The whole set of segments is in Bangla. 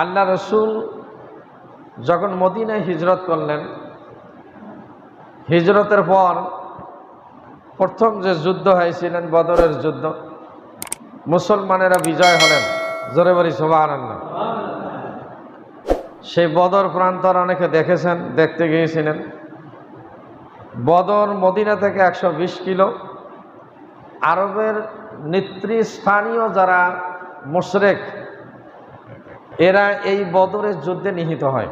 আল্লাহ রসুল যখন মদিনায় হিজরত করলেন, হিজরতের পর প্রথম যে যুদ্ধ হয়েছিলেন, বদরের যুদ্ধ, মুসলমানেরা বিজয় হলেন। জোরে বলি সোবাহ সেই বদর প্রান্তর অনেকে দেখেছেন, দেখতে গিয়েছিলেন। বদর মদিনা থেকে একশো বিশ কিলো। আরবের নেতৃস্থানীয় যারা মুশরেক এরা এই বদরের যুদ্ধে নিহিত হয়।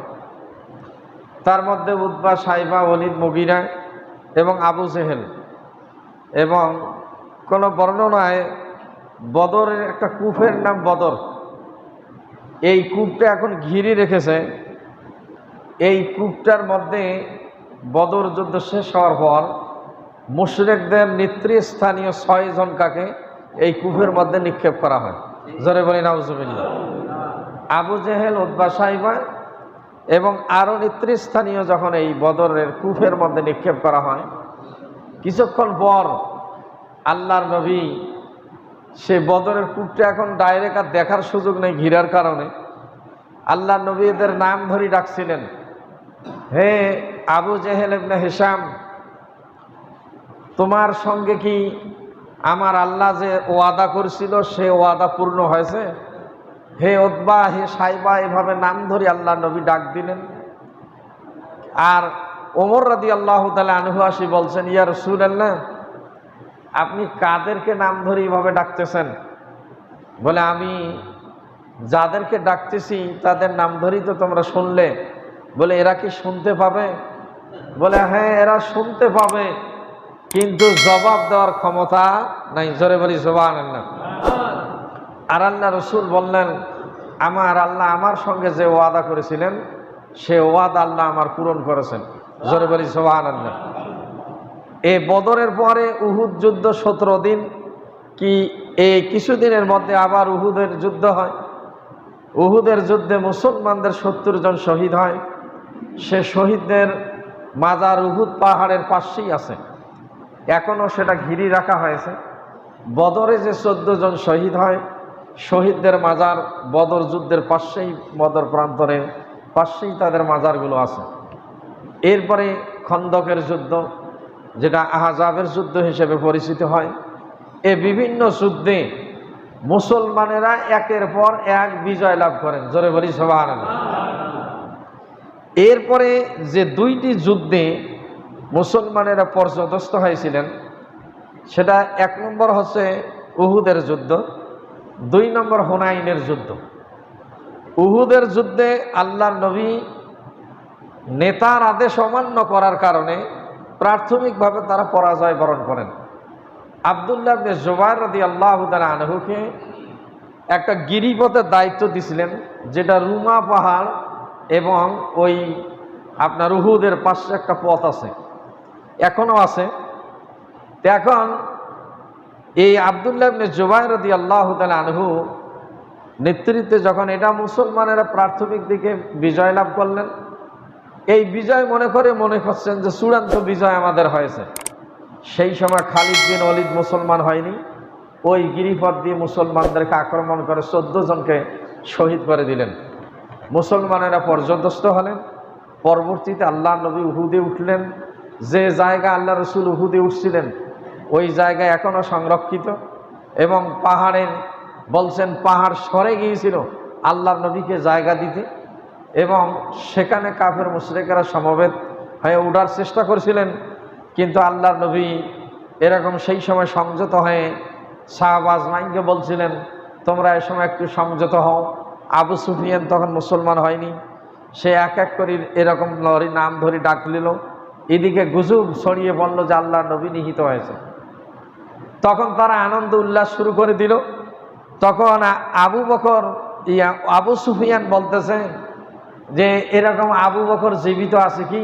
তার মধ্যে উদ্বা সাইবা অলিদ মগিরা এবং আবু জেহেল এবং কোনো বর্ণনায় বদরের একটা কূপের নাম বদর। এই কূপটা এখন ঘিরে রেখেছে। এই কূপটার মধ্যে বদর যুদ্ধ শেষ হওয়ার পর মুশরেকদের নেতৃস্থানীয় ছয় জনকাকে এই কূপের মধ্যে নিক্ষেপ করা হয়। জোরে বলি নাউজুবিল্লা আবু জেহেল উদ্বা সাইবা এবং আরও নেতৃস্থানীয় যখন এই বদরের কুফের মধ্যে নিক্ষেপ করা হয়, কিছুক্ষণ পর আল্লাহর নবী সে বদরের কূপটা এখন ডাইরেক্ট আর দেখার সুযোগ নেই ঘিরার কারণে। আল্লাহ নবী এদের নাম ধরি ডাকছিলেন। হে আবু জেহেল ইবনে হিসাম তোমার সঙ্গে কি আমার আল্লাহ যে ওয়াদা করছিল, সে ওয়াদা পূর্ণ হয়েছে? হে ওদবা হে সাইবা, এভাবে নাম ধরে আল্লাহ নবী ডাক দিলেন। আর ওমর রাদি আল্লাহ তালা আনহু বলছেন, ইয়া রসুল আল্লাহ আপনি কাদেরকে নাম ধরে এইভাবে ডাকতেছেন? বলে, আমি যাদেরকে ডাকতেছি, তাদের নাম ধরেই তো তোমরা শুনলে। বলে, এরা কি শুনতে পাবে? বলে হ্যাঁ এরা শুনতে পাবে, কিন্তু জবাব দেওয়ার ক্ষমতা নাই। জোরে বলি জবান না আর আল্লাহ রসুল বললেন, আমার আল্লাহ আমার সঙ্গে যে ওয়াদা করেছিলেন, সে ওয়াদা আল্লাহ আমার পূরণ করেছেন। জোরে বলি সোহান আল্লাহ এই বদরের পরে উহুদ যুদ্ধ সতেরো দিন, কি এই কিছুদিনের মধ্যে আবার উহুদের যুদ্ধ হয়। উহুদের যুদ্ধে মুসলমানদের সত্তর জন শহীদ হয়। সে শহীদদের মাজার উহুদ পাহাড়ের পাশেই আছে। এখনও সেটা ঘিরি রাখা হয়েছে। বদরে যে চোদ্দ জন শহীদ হয় শহীদদের মাজার, বদর যুদ্ধের পাশেই বদর প্রান্তরের পাশেই তাদের মাজারগুলো আছে। এরপরে খন্দকের যুদ্ধ, যেটা আহাজাবের যুদ্ধ হিসেবে পরিচিত হয়। এ বিভিন্ন যুদ্ধে মুসলমানেরা একের পর এক বিজয় লাভ করেন। জোরে বলি সবার এরপরে যে দুইটি যুদ্ধে মুসলমানেরা পর্যদস্ত হয়েছিলেন, সেটা এক নম্বর হচ্ছে উহুদের যুদ্ধ। দুই নম্বর হুনাইনের যুদ্ধ। উহুদের যুদ্ধে আল্লাহ নবী নেতার আদেশ অমান্য করার কারণে প্রাথমিকভাবে তারা পরাজয় বরণ করেন। আবদুল্লাহ জোবাই রদি আল্লাহ আনহুকে একটা গিরিপথের দায়িত্ব দিছিলেন, যেটা রুমা পাহাড় এবং ওই আপনার উহুদের পাশে একটা পথ আছে। এখনও আছে। এখন এই আবদুল্লাহ জোবাই রদি আল্লাহ আনহু নেতৃত্বে যখন এটা মুসলমানেরা প্রাথমিক দিকে বিজয় লাভ করলেন, এই বিজয় মনে করে মনে করছেন যে চূড়ান্ত বিজয় আমাদের হয়েছে। সেই সময় খালিদ বিন অলিদ মুসলমান হয়নি, ওই গিরিপথ দিয়ে মুসলমানদেরকে আক্রমণ করে চোদ্দ জনকে শহীদ করে দিলেন। মুসলমানেরা পর্যদস্ত হলেন, পরবর্তীতে আল্লাহ নবী উহুদে উঠলেন, যে জায়গা আল্লাহ রসুল উহুদে উঠছিলেন ওই জায়গা এখনও সংরক্ষিত এবং পাহাড়ের, বলছেন পাহাড় সরে গিয়েছিল আল্লাহর নবীকে জায়গা দিতে এবং সেখানে কাফের মুশরেকেরা সমবেত হয়ে উঠার চেষ্টা করছিলেন। কিন্তু আল্লাহর নবী এরকম সেই সময় সংযত হয়ে শাহবাজ মাইনকে বলছিলেন, তোমরা এ সময় একটু সংযত হও। আবু সুফিয়ান তখন মুসলমান হয়নি। সে এক এক করে এরকম লরি, নাম ধরে ডাক নিল এদিকে গুজব ছড়িয়ে বলল যে আল্লাহ নবী নিহিত হয়েছে। তখন তারা আনন্দ উল্লাস শুরু করে দিল। তখন আবু বকর, ইয়া আবু সুফিয়ান বলতেছে যে, এরকম আবু বকর জীবিত আছে কি?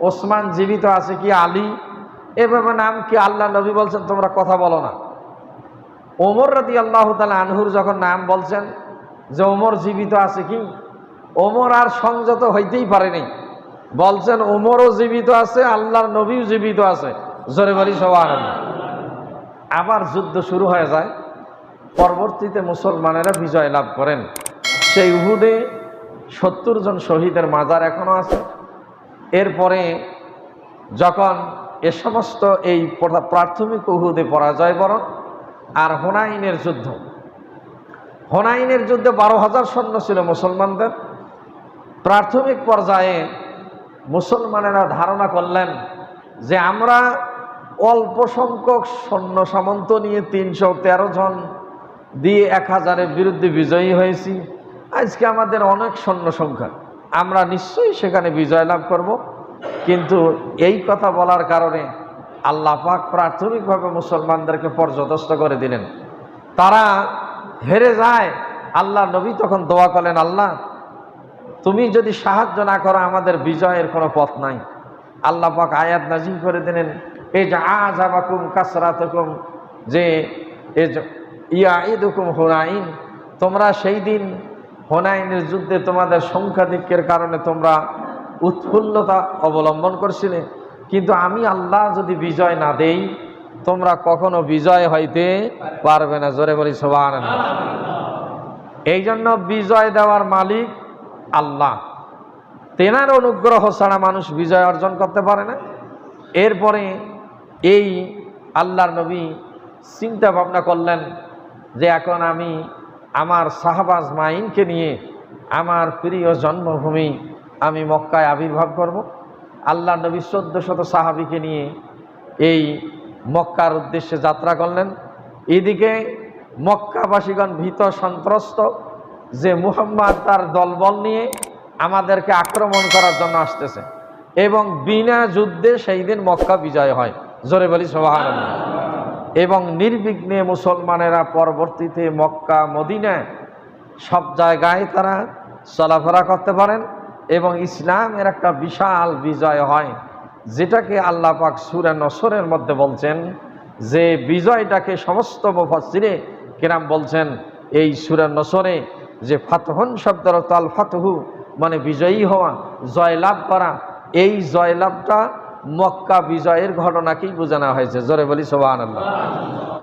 ওসমান জীবিত আছে কি? আলী? এভাবে নাম কি? আল্লাহ নবী বলছেন, তোমরা কথা বলো না। ওমর রাতি আল্লাহ তালা আনহুর যখন নাম বলছেন যে, ওমর জীবিত আছে কি? ওমর আর সংযত হইতেই পারেনি। বলছেন, ওমরও জীবিত আছে, আল্লাহর নবীও জীবিত আছে। জোরে বলি সবার আবার যুদ্ধ শুরু হয়ে যায়। পরবর্তীতে মুসলমানেরা বিজয় লাভ করেন। সেই উহুদে সত্তর জন শহীদের মাজার এখনও আছে। এরপরে যখন এ সমস্ত এই প্রাথমিক উহুদে পরাজয় বরণ আর হোনাইনের যুদ্ধ, হোনাইনের যুদ্ধে বারো হাজার সৈন্য ছিল মুসলমানদের। প্রাথমিক পর্যায়ে মুসলমানেরা ধারণা করলেন যে আমরা অল্প সংখ্যক সৈন্য সামন্ত নিয়ে তিনশো তেরো জন দিয়ে এক হাজারের বিরুদ্ধে বিজয়ী হয়েছি। আজকে আমাদের অনেক সৈন্য সংখ্যা। আমরা নিশ্চয়ই সেখানে বিজয় লাভ করব। কিন্তু এই কথা বলার কারণে আল্লাহ পাক প্রাথমিকভাবে মুসলমানদেরকে পর্যদস্ত করে দিলেন। তারা হেরে যায়। আল্লাহ নবী তখন দোয়া করলেন, আল্লাহ, তুমি যদি সাহায্য না করো, আমাদের বিজয়ের কোনো পথ নাই। আল্লাহ পাক আয়াত নাজিল করে দিলেন এই যে আজ আবাকুম কাসরাতকুম, যে এ যে ঈদুকুম হোনাইন, তোমরা সেই দিন হোনাইনের যুদ্ধে তোমাদের সংখ্যাধিক্যের কারণে তোমরা উৎফুল্লতা অবলম্বন করছিলে। কিন্তু আমি আল্লাহ যদি বিজয় না দেই, তোমরা কখনো বিজয় হইতে পারবে না। জোরে বলি সোবান এই জন্য বিজয় দেওয়ার মালিক আল্লাহ। তেনার অনুগ্রহ ছাড়া মানুষ বিজয় অর্জন করতে পারে না। এরপরে এই আল্লাহর নবী চিন্তা ভাবনা করলেন যে এখন আমি আমার সাহাবাজ মাইনকে নিয়ে আমার প্রিয় জন্মভূমি আমি মক্কায় আবির্ভাব করব। আল্লাহ নবী চোদ্দ শত সাহাবিকে নিয়ে এই মক্কার উদ্দেশ্যে যাত্রা করলেন। এদিকে মক্কাবাসীগণ ভীত সন্ত্রস্ত যে মুহাম্মদ তার দলবল নিয়ে আমাদেরকে আক্রমণ করার জন্য আসতেছে এবং বিনা যুদ্ধে সেই দিন মক্কা বিজয় হয়। জোরে বলি সোহান এবং নির্বিঘ্নে মুসলমানেরা পরবর্তীতে মক্কা মদিনা সব জায়গায় তারা চলাফেরা করতে পারেন এবং ইসলামের একটা বিশাল বিজয় হয়, যেটাকে আল্লাহ পাক সুরে নসরের মধ্যে বলছেন যে, বিজয়টাকে সমস্ত মুফাসিরে কিরাম বলছেন এই সুরে নসরে যে, ফাতহন শব্দের অর্থ আল ফাতহু মানে বিজয়ী হওয়া, জয়লাভ করা। এই জয়লাভটা মক্কা বিজয়ের ঘটনাকেই বোঝানো হয়েছে? জোরে বলি সোবাহ আল্লাহ